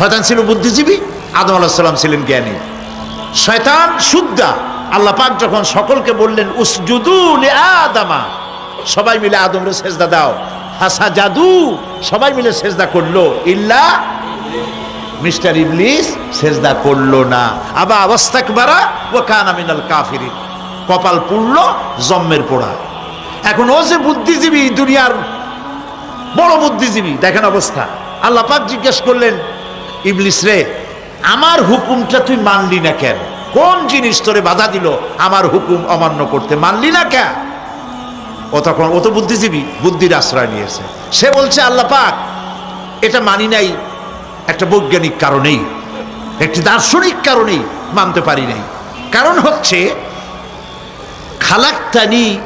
শয়তান ছিল বুদ্ধিজীবী, আদম আলাহিসাল্লাম ছিলেন জ্ঞানী। শয়তান শুদ্ধা। আল্লাহ পাক যখন সকলকে বললেন, উসজুদু আদামা সবাই মিলে আদমরে সেজদা দাও। হাসা জাদু সবাই মিলে সেজদা করল। ইল্লা মিস্টার ইবলিস সেজদা করল না। আবা অবস্থাক বারা ও কানা মিনাল কাফিরিন কপাল পুড়ল জম্মের পোড়া। এখন ও যে বুদ্ধিজীবী, দুনিয়ার বড় বুদ্ধিজীবী, দেখেন অবস্থা। আল্লাহ পাক জিজ্ঞেস করলেন ইবলিস রে, আমার হুকুমটা তুই মানলি না কেন? কোন জিনিস তোরে বাধা দিল? আমার হুকুম অমান্য করতে মানলি না কেন ও তখন, ও তো বুদ্ধিজীবী, বুদ্ধির আশ্রয় নিয়েছে। সে বলছে, আল্লাহ পাক, এটা মানি নাই, একটা বৈজ্ঞানিক কারণেই, একটি দার্শনিক কারণেই মানতে পারি নাই। কারণ হচ্ছে, খালাক্তানি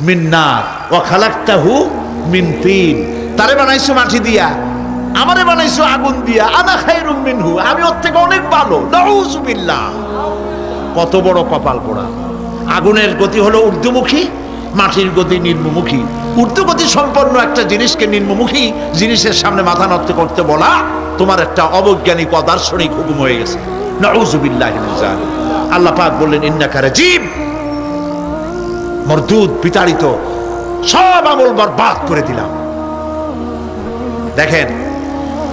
মিন্নার ও খালাক্তাহু মিন তিন। তারে বানাইছো মাটি দিয়া। আমারে বানাইছো আগুন দিয়া, আনা খাইরুম মিনহু। আমি ওর থেকে অনেক ভালো। নাউজুবিল্লাহ। কত বড় কপাল পোড়া। আগুনের গতি হলো ঊর্ধ্বমুখী, মাটির গতি নিম্নমুখী। ঊর্ধ্বগতি সম্পন্ন একটা জিনিসকে নিম্নমুখী, জিনিসের সামনে মাথা নত করতে বলা, তোমার একটা অবৈজ্ঞানিক অদার্শনিক হুকুম হয়ে গেছে। নাউজুবিল্লাহ আল্লাহ পাক বললেন ইন্নাকারে জীব মরদুদ বিতাড়িত, সব আমল বরবাদ করে দিলাম। দেখেন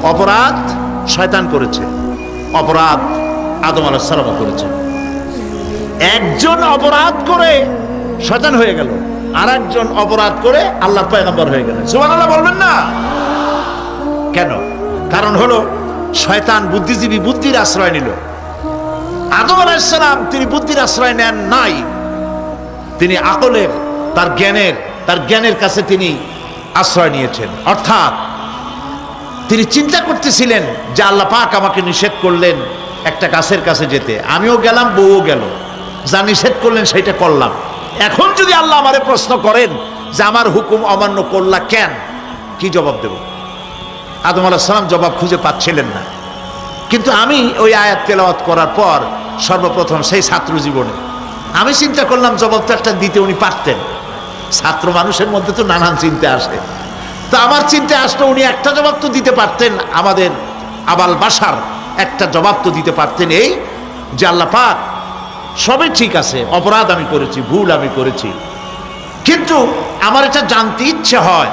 অপরাধ শয়তান করেছে। অপরাধ আদম আলাহ সালামও করেছে। একজন অপরাধ করে শয়তান হয়ে গেল আর একজন অপরাধ করে আল্লাহ পয়গম্বর হয়ে গেলেন। সুমান আল্লাহ বলবেন না? কেন? কারণ হলো, শয়তান বুদ্ধিজীবী বুদ্ধির আশ্রয় নিল। আদম আলাইসালাম তিনি বুদ্ধির আশ্রয় নেন নাই। তিনি আকলের, তার জ্ঞানের তার জ্ঞানের কাছে তিনি আশ্রয় নিয়েছেন। অর্থাৎ তিনি চিন্তা করতেছিলেন যে আল্লাহ পাক আমাকে নিষেধ করলেন একটা গাছের কাছে যেতে। আমিও গেলাম, বউও গেল। যা নিষেধ করলেন সেটা করলাম। এখন যদি আল্লাহ আমারে প্রশ্ন করেন যে আমার হুকুম অমান্য করলা কেন, কি জবাব দেব? আদম আলাহ সালাম জবাব খুঁজে পাচ্ছিলেন না। কিন্তু আমি ওই আয়াত তেলাওয়াত করার পর সর্বপ্রথম সেই ছাত্র জীবনে আমি চিন্তা করলাম জবাব তো একটা দিতে উনি পারতেন। ছাত্র মানুষের মধ্যে তো নানান চিন্তা আসে। তো আমার চিন্তা আসলো, উনি একটা জবাব তো দিতে পারতেন আমাদের আবাল বাসার, একটা জবাব তো দিতে পারতেন এই যে আল্লাহ পাক সবই ঠিক আছে, অপরাধ আমি করেছি, ভুল আমি করেছি। কিন্তু আমার এটা জানতে ইচ্ছে হয়,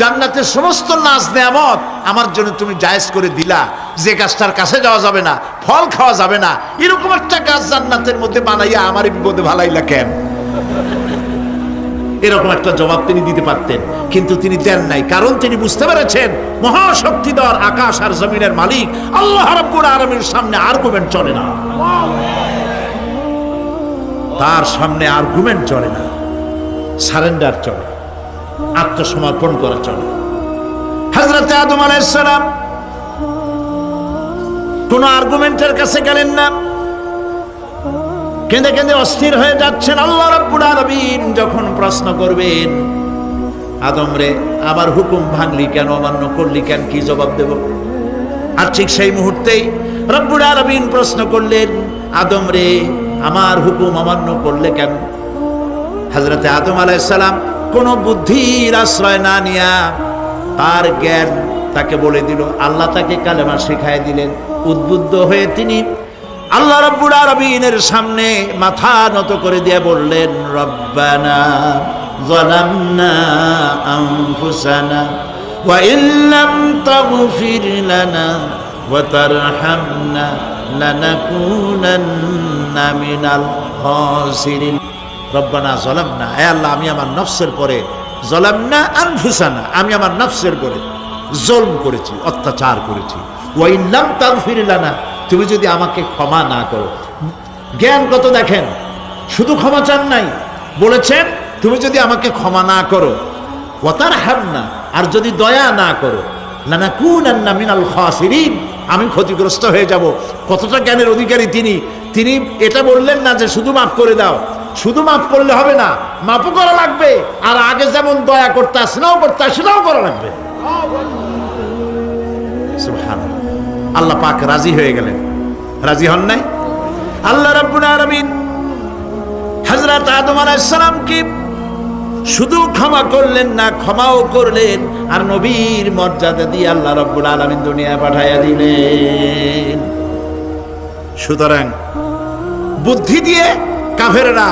জান্নাতের সমস্ত নাচ নেয়ামত আমার জন্য তুমি জায়েজ করে দিলা, যে গাছটার কাছে যাওয়া যাবে না, ফল খাওয়া যাবে না, এরকম একটা গাছ জান্নাতের মধ্যে বানাইয়া আমার বিপদে ভালাইলা কেন? এরকম একটা জবাব তিনি দিতে পারতেন, কিন্তু তিনি দেন নাই। কারণ তিনি বুঝতে পেরেছেন, মহাশক্তিধর আকাশ আর জমিনের মালিক আল্লাহ রাব্বুল আলামিনের সামনে আর্গুমেন্ট চলে না। তার সামনে আর্গুমেন্ট চলে না। সারেন্ডার চলে, আত্মসমর্পণ করা চলে। হজরত আদম আলাইসালাম কোন আর্গুমেন্টের কাছে গেলেন না। কেঁদে কেঁদে অস্থির হয়ে যাচ্ছেন আল্লাহ রাব্বুল আলামিন। যখন প্রশ্ন করবেন, আদম রে, আমার হুকুম ভাঙলি কেন, অমান্য করলি কেন, কি জবাব দেব? আর ঠিক সেই মুহূর্তেই রব্বুল আলামিন প্রশ্ন করলেন, আদম রে, আমার হুকুম অমান্য করলে কেন? হজরতে আদম আলাইসালাম কোন বুদ্ধির আশ্রয় না নিয়া তার জ্ঞান তাকে বলে দিল। আল্লাহ তাকে কালেমা শিখাই দিলেন। উদ্বুদ্ধ হয়ে তিনি আল্লাহ রব্বুল আরবিনের সামনে মাথা নত করে দিয়ে বললেন রব্বানা ظلمنا أنفسنا وإن لم تغفر لنا وترحمنا لنكونن من الخاسرين রব্বানা জলামনা এ আল্লাহ আমি আমার নফসের পরে জলামনা আনফুসানা আমি আমার নফসের পরে জলম করেছি অত্যাচার করেছি ওয়াইল্লাম তাগফিরিলানা তুমি যদি আমাকে ক্ষমা না করো। জ্ঞান কত দেখেন? শুধু ক্ষমা চান নাই। বলেছেন, তুমি যদি আমাকে ক্ষমা না করো ওতার হার না আর যদি দয়া না করো নানা কুন আন্না মিনাল খাসিরিন, আমি ক্ষতিগ্রস্ত হয়ে যাব। কতটা জ্ঞানের অধিকারী তিনি। তিনি এটা বললেন না যে শুধু মাফ করে দাও। শুধু মাফ করলে হবে না, মাফও করা লাগবে। আর আগে যেমন দয়া করতে আসলেও করতে সেটাও করা লাগবে। আল্লাহ পাক রাজি হয়ে গেলেন। রাজি হন নাই? আল্লাহ রাব্বুল আলামিন হযরত আদম আলাইহিস সালাম কি শুধু ক্ষমা করলেন না, ক্ষমাও করলেন আর নবীর মর্যাদা দিয়ে আল্লাহ রাব্বুল আলামিন দুনিয়া পাঠাইয়া দিলেন। সুতরাং বুদ্ধি দিয়ে কাফেরেরা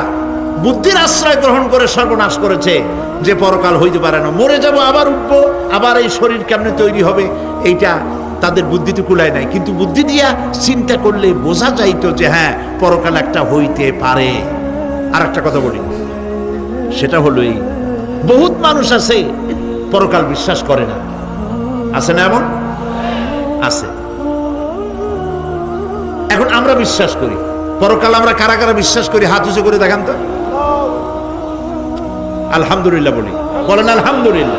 বুদ্ধির আশ্রয় গ্রহণ করে সর্বনাশ করেছে, যে পরকাল হইতে পারে না। মরে যাব, আবার উঠবো, আবার এই শরীর কেমনে তৈরি হবে, এইটা তাদের বুদ্ধিতে কুলায় নাই। কিন্তু বুদ্ধি দিয়া চিন্তা করলে বোঝা যাইতো যে হ্যাঁ পরকাল একটা হইতে পারে। আর একটা কথা বলি। সেটা হলো এই, বহুত মানুষ আছে, পরকাল বিশ্বাস করে না। আছে না এমন? আছে। এখন আমরা বিশ্বাস করি। পরকাল আমরা কারা কারা বিশ্বাস করি? হাত উঁচু করে দেখান তো। আলহামদুলিল্লাহ বলি। বলেন আলহামদুলিল্লাহ।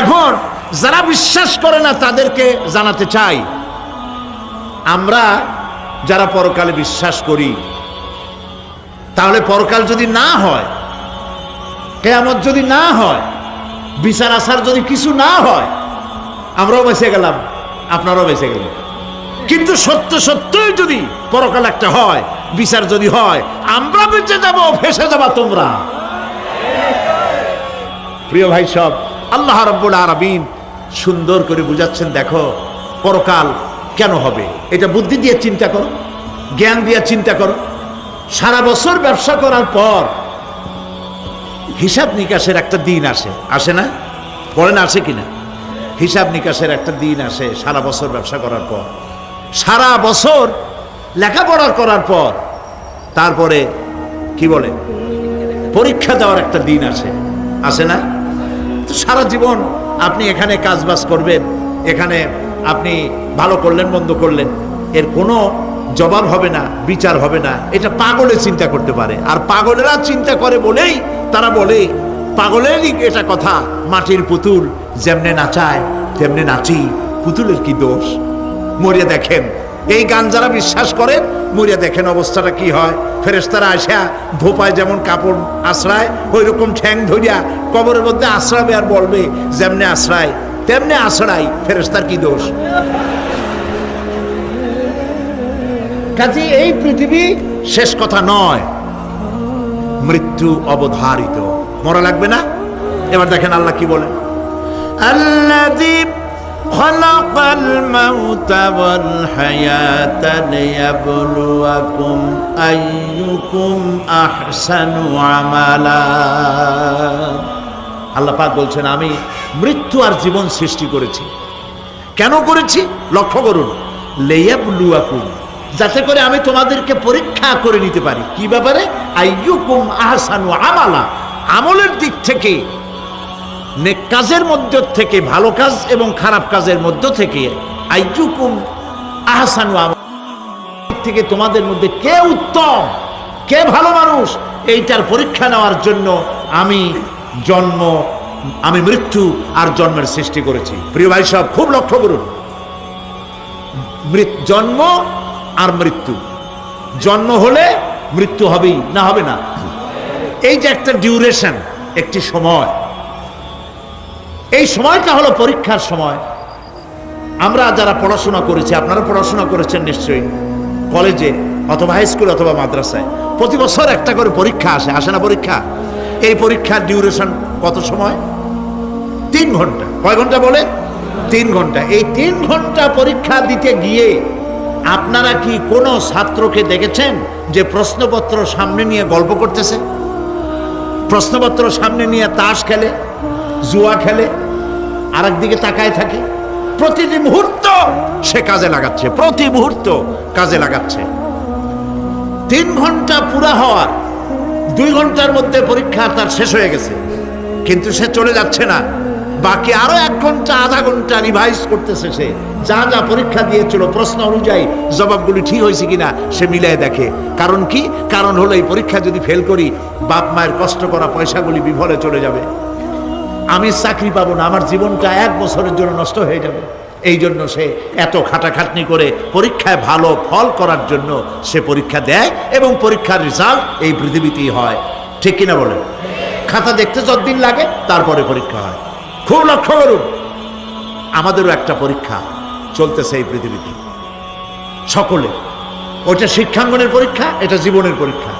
এখন যারা বিশ্বাস করে না তাদেরকে জানাতে চাই। আমরা যারা পরকালে বিশ্বাস করি, তাহলে পরকাল যদি না হয়, কেয়ামত যদি না হয়, বিচার আসার যদি কিছু না হয়, আমরাও বেঁচে গেলাম, আপনারাও বেঁচে গেলেন। কিন্তু সত্য সত্যই যদি পরকাল একটা হয়, বিচার যদি হয়, আমরা বেঁচে যাব, ফেসে যাবা তোমরা। প্রিয় ভাই সব আল্লাহ রব্বুল আরবিন সুন্দর করে বুঝাচ্ছেন, দেখো, পরকাল কেন হবে? এটা বুদ্ধি দিয়ে চিন্তা করো, জ্ঞান দিয়ে চিন্তা করো। সারা বছর ব্যবসা করার পর হিসাব নিকাশের একটা দিন আসে। আসে না? বলেন আসে কিনা? হিসাব নিকাশের একটা দিন আসে সারা বছর ব্যবসা করার পর। সারা বছর লেখাপড়া করার পর, তারপরে কি বলে? পরীক্ষা দেওয়ার একটা দিন আসে। আসে না? তো সারা জীবন আপনি এখানে কাজবাজ করবেন, এখানে আপনি ভালো করলেন, মন্দ করলেন, এর কোনো জবাব হবে না, বিচার হবে না। এটা পাগলে চিন্তা করতে পারে। আর পাগলেরা চিন্তা করে বলেই, তারা বলে, পাগলেরই এটা কথা, মাটির পুতুল যেমনে নাচায়, তেমনে নাচি, পুতুলের কি দোষ? মরিয়া দেখেন, এই গান যারা বিশ্বাস করেন মরিয়া দেখেন অবস্থাটা কি হয়। ফেরেস্তারা আসা ধোপায় যেমন কাপড় আশ্রায় ওই রকম ঠ্যাং ধরিয়া কবরের মধ্যে আশ্রাবে আর বলবে, যেমনে আশ্রায়, তেমনে আশ্রাই ফেরেস্তার কি দোষ? কাজে এই পৃথিবী শেষ কথা নয়। মৃত্যু অবধারিত। মরা লাগবে না? এবার দেখেন আল্লাহ কি বলেন? আল্লাহ خلق الموت والحياة ليبلوكم أيكم أحسن عملا আল্লাহ পাক বলছেন আমি মৃত্যু আর জীবন সৃষ্টি করেছি কেন করেছি লক্ষ্য করুন লেয়াবলুয়াকুম যাতে করে আমি তোমাদেরকে পরীক্ষা করে নিতে পারি কি ব্যাপারে আইয়ুকুম আহসানু আমালা আমলের দিক থেকে নেক কাজের মধ্য থেকে ভালো কাজ এবং খারাপ কাজের মধ্য থেকে আইয়ুকুম আহসানু থেকে তোমাদের মধ্যে কে উত্তম, কে ভালো মানুষ, এইটার পরীক্ষা নেওয়ার জন্য আমি জন্ম, আমি মৃত্যু আর জন্মের সৃষ্টি করেছি। প্রিয় ভাই সব খুব লক্ষ্য করুন। জন্ম আর মৃত্যু। জন্ম হলে মৃত্যু হবেই, না হবে না? এই যে একটা ডিউরেশন একটি সময়। এই সময়টা হলো পরীক্ষার সময়। আমরা যারা পড়াশোনা করেছি, আপনারা পড়াশোনা করেছেন নিশ্চয়ই। কলেজে অথবা হাই স্কুল অথবা মাদ্রাসায়। প্রতি বছর একটা করে পরীক্ষা আসে। আসে না পরীক্ষা? এই পরীক্ষার ডিউরেশন কত সময়? তিন ঘণ্টা। কয় ঘণ্টা বলে? তিন ঘণ্টা। এই তিন ঘণ্টা পরীক্ষা দিতে গিয়ে আপনারা কি কোনো ছাত্রকে দেখেছেন যে প্রশ্নপত্র সামনে নিয়ে গল্প করতেছে? প্রশ্নপত্র সামনে নিয়ে তাস খেলে? জুয়া খেলে আর দিকে তাকায় থাকে। প্রতিটি মুহূর্ত সে কাজে লাগাচ্ছে, প্রতি মুহূর্ত কাজে লাগাচ্ছে। তিন ঘণ্টা পুরা হওয়ার, দুই ঘণ্টার মধ্যে পরীক্ষা তার শেষ হয়ে গেছে। কিন্তু সে চলে যাচ্ছে না। বাকি আরও এক ঘণ্টা, আধা ঘণ্টা রিভাইজ করতেছে সে। যা যা পরীক্ষা দিয়েছিল, প্রশ্ন অনুযায়ী জবাবগুলি ঠিক হয়েছে কিনা, সে মিলাই দেখে। কারণ কি? কারণ হলো এই পরীক্ষা যদি ফেল করি, বাপ মায়ের কষ্ট করা পয়সাগুলি বিফলে চলে যাবে। আমি চাকরি পাবো না, আমার জীবনটা এক বছরের জন্য নষ্ট হয়ে যাবে। এই জন্য সে এত খাটাখাটনি করে পরীক্ষায় ভালো ফল করার জন্য সে পরীক্ষা দেয় এবং পরীক্ষার রেজাল্ট এই পৃথিবীতেই হয়। ঠিক কিনা বলেন? খাতা দেখতে যতদিন লাগে, তারপরে পরীক্ষা হয়। খুব লক্ষ্য করুন, আমাদেরও একটা পরীক্ষা চলতেছে এই পৃথিবীতে। সকলে ওটা শিক্ষাঙ্গনের পরীক্ষা, এটা জীবনের পরীক্ষা।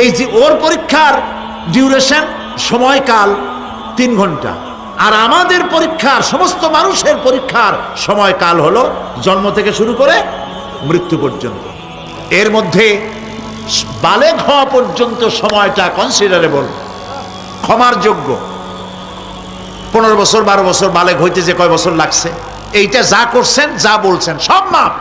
এই যে ওর পরীক্ষার ডিউরেশন সময়কাল তিন ঘণ্টা। আর আমাদের পরীক্ষার, সমস্ত মানুষের পরীক্ষার সময়কাল হলো জন্ম থেকে শুরু করে মৃত্যু পর্যন্ত। এর মধ্যে বালেক হওয়া পর্যন্ত সময়টা কনসিডারেবল ক্ষমার যোগ্য। পনেরো বছর, বারো বছর বালেক হইতে যে কয় বছর লাগছে, এইটা যা করছেন, যা বলছেন, সব মাপ